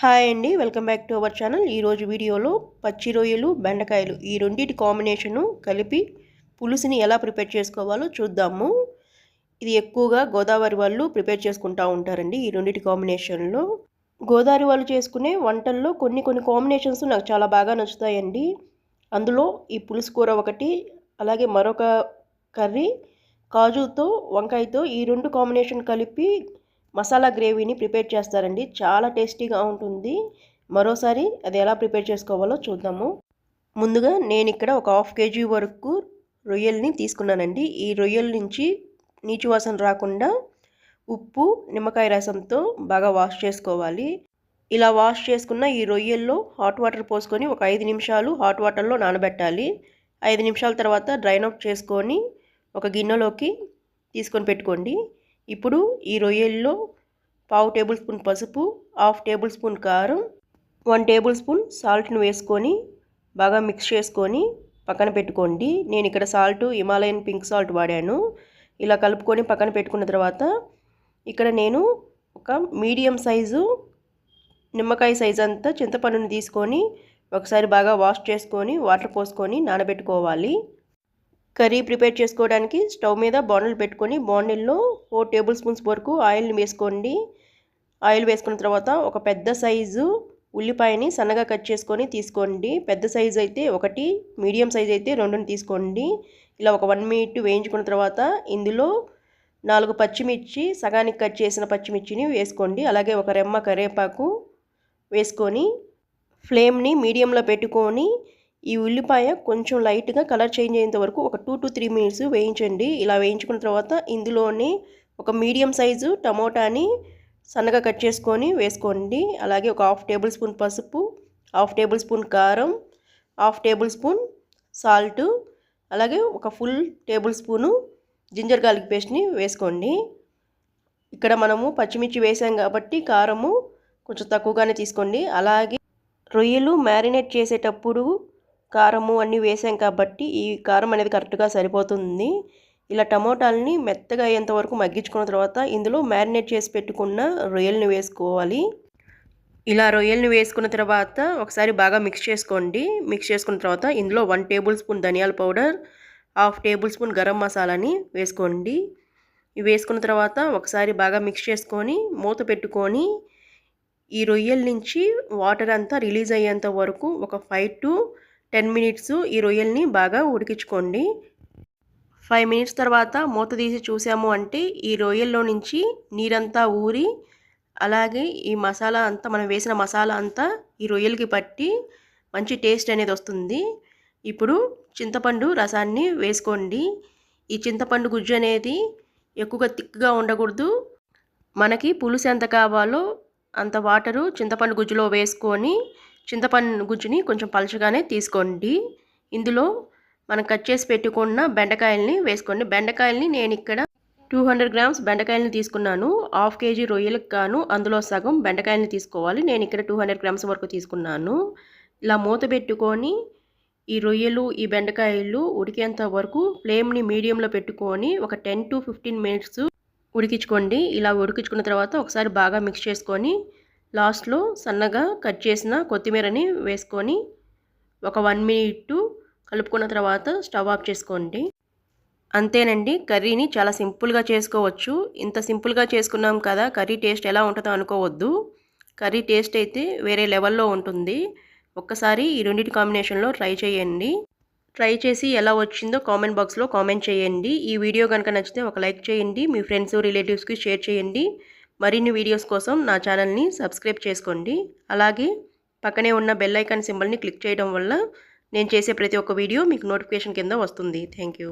Hi అండి welcome back to our channel. ఈరోజు వీడియోలో పచ్చి రొయ్యలు బెండకాయలు ఈ రెండింటి కాంబినేషను కలిపి పులుసుని ఎలా ప్రిపేర్ చేసుకోవాలో చూద్దాము. ఇది ఎక్కువగా గోదావరి వాళ్ళు ప్రిపేర్ చేసుకుంటూ ఉంటారండి ఈ రెండింటి కాంబినేషన్లో. గోదావరి వాళ్ళు చేసుకునే వంటల్లో కొన్ని కొన్ని కాంబినేషన్స్ నాకు చాలా బాగా నచ్చుతాయండి. అందులో ఈ పులుసు కూర ఒకటి అలాగే మరొక కర్రీ కాజుతో వంకాయతో ఈ రెండు కాంబినేషన్ కలిపి మసాలా గ్రేవీని ప్రిపేర్ చేస్తారండి. చాలా టేస్టీగా ఉంటుంది. మరోసారి అది ఎలా ప్రిపేర్ చేసుకోవాలో చూద్దాము. ముందుగా నేను ఇక్కడ ఒక హాఫ్ కేజీ వరకు రొయ్యల్ని తీసుకున్నానండి. ఈ రొయ్యల నుంచి నీచు వాసన రాకుండా ఉప్పు నిమ్మకాయ రసంతో బాగా వాష్ చేసుకోవాలి. ఇలా వాష్ చేసుకున్న ఈ రొయ్యల్లో హాట్ వాటర్ పోసుకొని ఒక ఐదు నిమిషాలు హాట్ వాటర్లో నానబెట్టాలి. ఐదు నిమిషాల తర్వాత డ్రైన్ అవుట్ చేసుకొని ఒక గిన్నెలోకి తీసుకొని పెట్టుకోండి. ఇప్పుడు ఈ రొయ్యల్లో పావు టేబుల్ స్పూన్ పసుపు హాఫ్ టేబుల్ స్పూన్ కారం వన్ టేబుల్ స్పూన్ సాల్ట్ను వేసుకొని బాగా మిక్స్ చేసుకొని పక్కన పెట్టుకోండి. నేను ఇక్కడ సాల్ట్ హిమాలయన్ పింక్ సాల్ట్ వాడాను. ఇలా కలుపుకొని పక్కన పెట్టుకున్న తర్వాత ఇక్కడ నేను ఒక మీడియం సైజు నిమ్మకాయ సైజ్ అంతా చింతపండుని తీసుకొని ఒకసారి బాగా వాష్ చేసుకొని వాటర్ పోసుకొని నానబెట్టుకోవాలి. కర్రీ ప్రిపేర్ చేసుకోవడానికి స్టవ్ మీద బాండిల్ పెట్టుకొని బాండిల్లో ఫోర్ టేబుల్ స్పూన్స్ వరకు ఆయిల్ని వేసుకోండి. ఆయిల్ వేసుకున్న తర్వాత ఒక పెద్ద సైజు ఉల్లిపాయని సన్నగా కట్ చేసుకొని తీసుకోండి. పెద్ద సైజు అయితే ఒకటి మీడియం సైజు అయితే రెండుని తీసుకోండి. ఇలా ఒక వన్ మినిట్ వేయించుకున్న తర్వాత ఇందులో నాలుగు పచ్చిమిర్చి సగానికి కట్ చేసిన పచ్చిమిర్చిని వేసుకోండి. అలాగే ఒక రెమ్మ కరివేపాకు వేసుకొని ఫ్లేమ్ని మీడియంలో పెట్టుకొని ఈ ఉల్లిపాయ కొంచెం లైట్గా కలర్ చేంజ్ అయ్యేంత వరకు ఒక టూ టు త్రీ మినిట్స్ వేయించండి. ఇలా వేయించుకున్న తర్వాత ఇందులోనే ఒక మీడియం సైజు టమోటాని సన్నగా కట్ చేసుకొని వేసుకోండి. అలాగే ఒక హాఫ్ టేబుల్ స్పూన్ పసుపు హాఫ్ టేబుల్ స్పూన్ కారం హాఫ్ టేబుల్ స్పూన్ సాల్ట్ అలాగే ఒక full table spoon ginger garlic పేస్ట్ని వేసుకోండి. ఇక్కడ మనము పచ్చిమిర్చి వేసాం కాబట్టి కారము కొంచెం తక్కువగానే తీసుకోండి. అలాగే రొయ్యలు మ్యారినేట్ చేసేటప్పుడు కారము అన్నీ వేసాం కాబట్టి ఈ కారం అనేది కరెక్ట్గా సరిపోతుంది. ఇలా టమోటాలని మెత్తగా అయ్యేంత వరకు మగ్గించుకున్న తర్వాత ఇందులో మ్యారినేట్ చేసి పెట్టుకున్న రొయ్యల్ని వేసుకోవాలి. ఇలా రొయ్యల్ని వేసుకున్న తర్వాత ఒకసారి బాగా మిక్స్ చేసుకోండి. మిక్స్ చేసుకున్న తర్వాత ఇందులో వన్ టేబుల్ స్పూన్ ధనియాల పౌడర్ హాఫ్ టేబుల్ స్పూన్ గరం మసాలాని వేసుకోండి. ఇవి వేసుకున్న తర్వాత ఒకసారి బాగా మిక్స్ చేసుకొని మూత పెట్టుకొని ఈ రొయ్యల నుంచి వాటర్ అంతా రిలీజ్ అయ్యేంత వరకు ఒక ఫైవ్ టు టెన్ మినిట్స్ ఈ రొయ్యల్ని బాగా ఉడికించుకోండి. ఫైవ్ మినిట్స్ తర్వాత మూత తీసి చూసాము అంటే ఈ రొయ్యల్లో నుంచి నీరంతా ఊరి అలాగే ఈ మసాలా అంతా మనం వేసిన మసాలా అంతా ఈ రొయ్యలకి పట్టి మంచి టేస్ట్ అనేది వస్తుంది. ఇప్పుడు చింతపండు రసాన్ని వేసుకోండి. ఈ చింతపండు గుజ్జు అనేది ఎక్కువగా థిక్గా ఉండకూడదు. మనకి పులుసు ఎంత కావాలో అంత వాటరు చింతపండు గుజ్జులో వేసుకొని చింతపండు గుజ్జుని కొంచెం పలుచగానే తీసుకోండి. ఇందులో మనం కట్ చేసి పెట్టుకున్న బెండకాయల్ని వేసుకోండి. బెండకాయల్ని నేను ఇక్కడ టూ హండ్రెడ్ గ్రామ్స్ బెండకాయలను తీసుకున్నాను. హాఫ్ కేజీ రొయ్యలకు గాను అందులో సగం బెండకాయలను తీసుకోవాలి. నేను ఇక్కడ టూ హండ్రెడ్ గ్రామ్స్ వరకు తీసుకున్నాను. ఇలా మూత పెట్టుకొని ఈ రొయ్యలు ఈ బెండకాయలు ఉడికేంత వరకు ఫ్లేమ్ని మీడియంలో పెట్టుకొని ఒక టెన్ టు ఫిఫ్టీన్ మినిట్స్ ఉడికించుకోండి. ఇలా ఉడికించుకున్న తర్వాత ఒకసారి బాగా మిక్స్ చేసుకొని లాస్ట్లో సన్నగా కట్ చేసిన కొత్తిమీరని వేసుకొని ఒక వన్ మినిట్ కలుపుకున్న తర్వాత స్టవ్ ఆఫ్ చేసుకోండి. అంతేనండి కర్రీని చాలా సింపుల్గా చేసుకోవచ్చు. ఇంత సింపుల్గా చేసుకున్నాం కదా కర్రీ టేస్ట్ ఎలా ఉంటుందో అనుకోవద్దు. కర్రీ టేస్ట్ అయితే వేరే లెవెల్లో ఉంటుంది. ఒక్కసారి ఈ రెండింటి కాంబినేషన్లో ట్రై చేయండి. ట్రై చేసి ఎలా వచ్చిందో కామెంట్ బాక్స్లో కామెంట్ చేయండి. ఈ వీడియో కనుక నచ్చితే ఒక లైక్ చేయండి. మీ ఫ్రెండ్స్ రిలేటివ్స్కి షేర్ చేయండి. మరిన్ని వీడియోస్ కోసం నా ఛానల్ని సబ్స్క్రైబ్ చేసుకోండి. అలాగే పక్కనే ఉన్న బెల్ ఐకాన్ సింబల్ని క్లిక్ చేయడం వల్ల నేను చేసే ప్రతి ఒక్క వీడియో మీకు నోటిఫికేషన్ కింద వస్తుంది. Thank you.